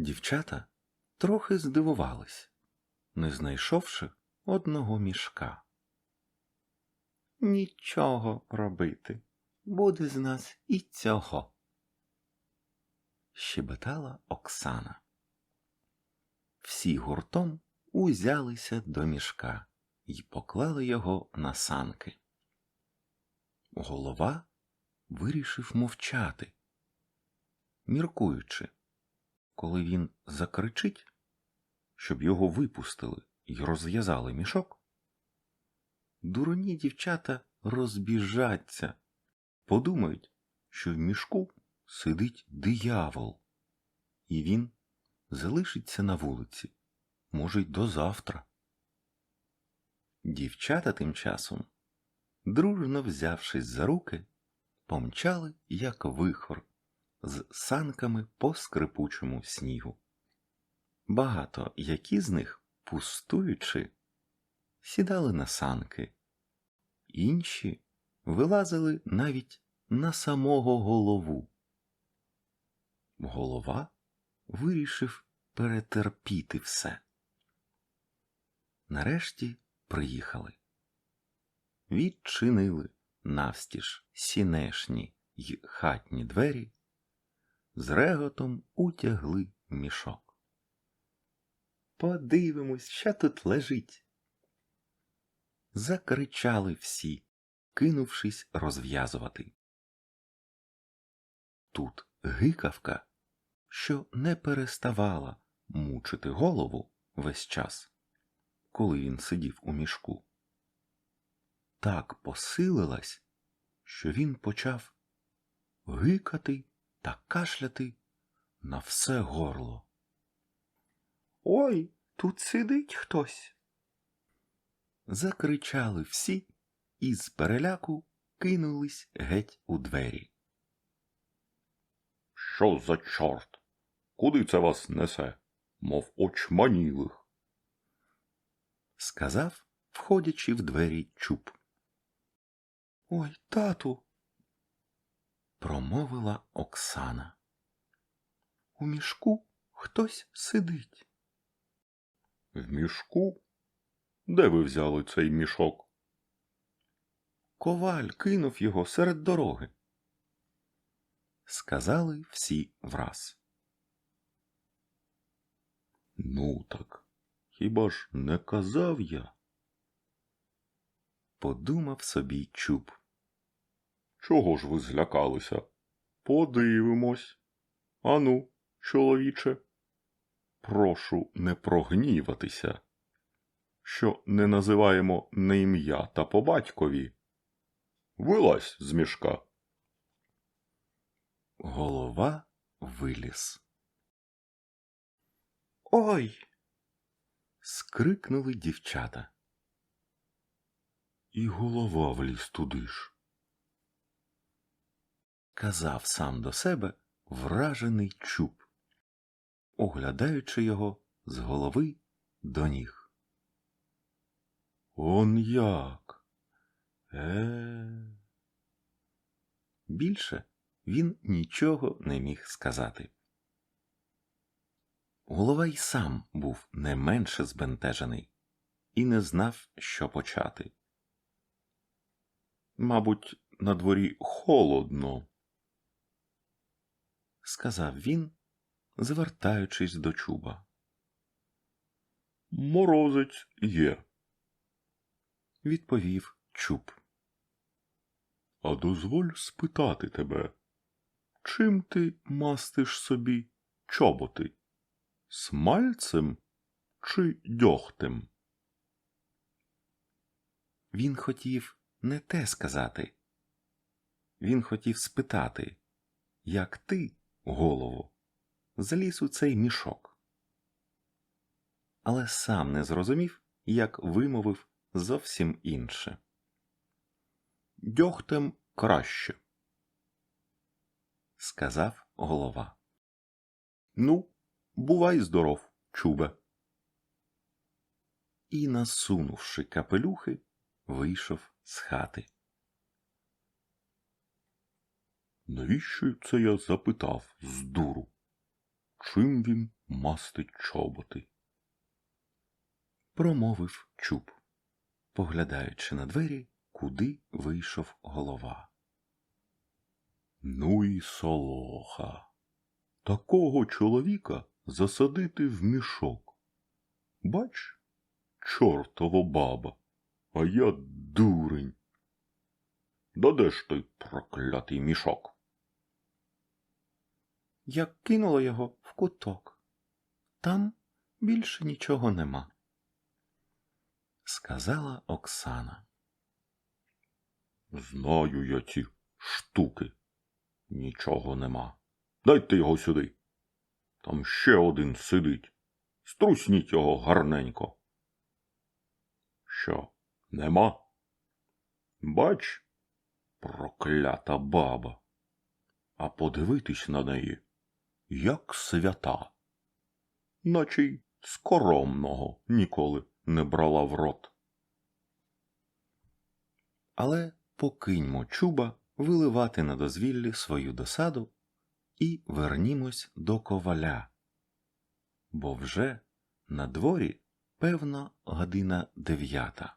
Дівчата трохи здивувались, не знайшовши одного мішка. Нічого робити, буде з нас і цього. Щебетала Оксана. Всі гуртом узялися до мішка і поклали його на санки. Голова вирішив мовчати, міркуючи, коли він закричить, щоб його випустили і розв'язали мішок. Дурні дівчата розбіжаться, подумають, що в мішку сидить диявол, і він залишиться на вулиці, може, й до завтра. Дівчата тим часом, дружно взявшись за руки, помчали, як вихор, з санками по скрипучому снігу. Багато які з них, пустуючи, сідали на санки, інші вилазили навіть на самого голову. Голова вирішив перетерпіти все. Нарешті приїхали. Відчинили навстіж сінешні й хатні двері, з реготом утягли мішок. Подивимось, що тут лежить. Закричали всі, кинувшись розв'язувати. Тут гикавка, що не переставала мучити голову весь час, коли він сидів у мішку. Так посилилась, що він почав гикати та кашляти на все горло. Ой, тут сидить хтось. Закричали всі і з переляку кинулись геть у двері. Що за чорт? Куди це вас несе, мов очманілих? сказав, входячи в двері чуб. Ой, тату, промовила Оксана. У мішку хтось сидить. В мішку? Де ви взяли цей мішок? Коваль кинув його серед дороги. Сказали всі враз. Ну так, хіба ж не казав я? Подумав собі чуб. Чого ж ви злякалися? Подивимось. Ану, чоловіче. Прошу не прогніватися, що не називаємо не ім'я та по батькові. Вилазь з мішка. Голова виліз. Ой. скрикнули дівчата. І голова вліз туди ж. Казав сам до себе вражений чуб, оглядаючи його з голови до ніг. Он як? Е. Більше він нічого не міг сказати. Голова й сам був не менше збентежений і не знав, що почати. Мабуть, на дворі холодно, сказав він, звертаючись до чуба. Морозець є, Відповів чуб. а дозволь спитати тебе, чим ти мастиш собі чоботи? Смальцем чи дьогтем? Він хотів не те сказати. Він хотів спитати, як ти, голову, заліз у цей мішок. Але сам не зрозумів, як вимовив зовсім інше. Дьогтем краще. Сказав голова. Ну, бувай здоров, чубе. І, насунувши капелюхи, вийшов з хати. Навіщо це я запитав з дуру? Чим він мастить чоботи. Промовив чуб, поглядаючи на двері, куди вийшов голова. Ну і солоха. Такого чоловіка засадити в мішок. Бач, чортова баба, а я дурень. Да де ж той проклятий мішок? Як кинуло його в куток. Там більше нічого нема. Сказала Оксана. Знаю я ці штуки. Нічого нема. Дайте його сюди. Там ще один сидить. Струсніть його гарненько. Що, нема? Бач, проклята баба. А подивитись на неї, як свята. Наче й скоромного ніколи не брала в рот. Але покиньмо чуба виливати на дозвіллі свою досаду і вернімось до коваля. Бо вже на дворі, певно, година дев'ята.